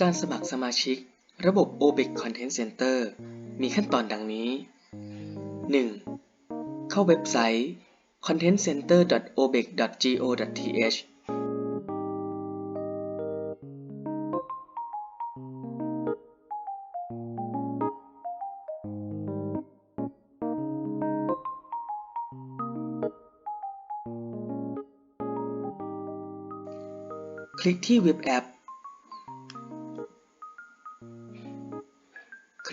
การสมัครสมาชิก ระบบ OBEX Content Center มีขั้นตอนดังนี้ 1. เข้าเว็บไซต์ contentcenter.obex.go.th คลิกที่เว็บแอป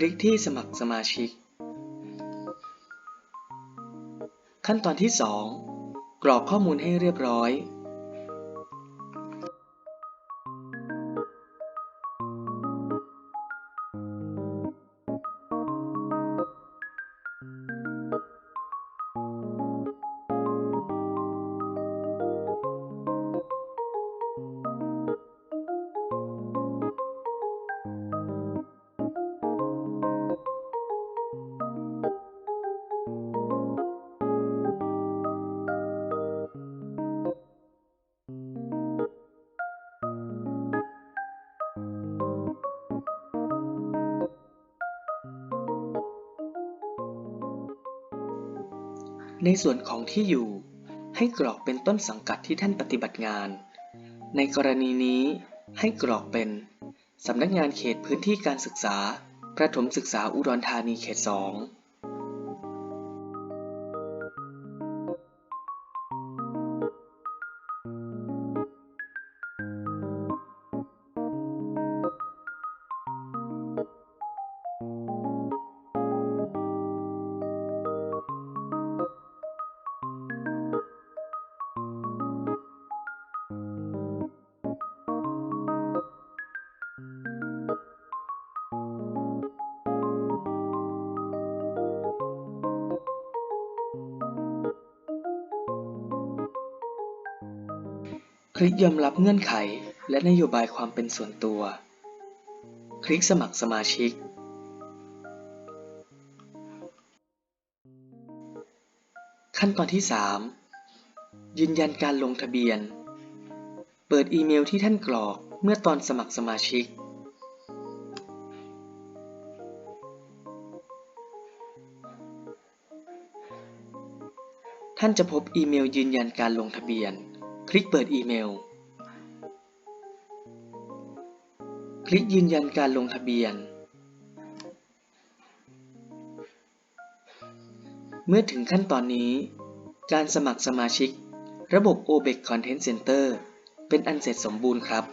ลิกที่สมัครสมาชิก ขั้นตอนที่ 2 กรอกข้อมูลให้เรียบร้อย ในส่วนของที่อยู่ ให้กรอกเป็นต้นสังกัดที่ท่านปฏิบัติงาน ในกรณีนี้ให้กรอกเป็นสำนักงานเขตพื้นที่การศึกษา ประถมศึกษาอุดรธานีเขต 2 คลิกยอมรับเงื่อนไขและนโยบายความเป็นส่วนตัว คลิกสมัครสมาชิก ขั้นตอนที่ 3 ยืนยันการลงทะเบียน เปิดอีเมลที่ท่านกรอกเมื่อตอนสมัครสมาชิก ท่านจะพบอีเมลยืนยันการลงทะเบียน คลิกเปิดอีเมล คลิกยืนยันการลงทะเบียน เมื่อถึงขั้นตอนนี้ การสมัครสมาชิก ระบบ OBEX Content Center เป็นอันเสร็จสมบูรณ์ครับ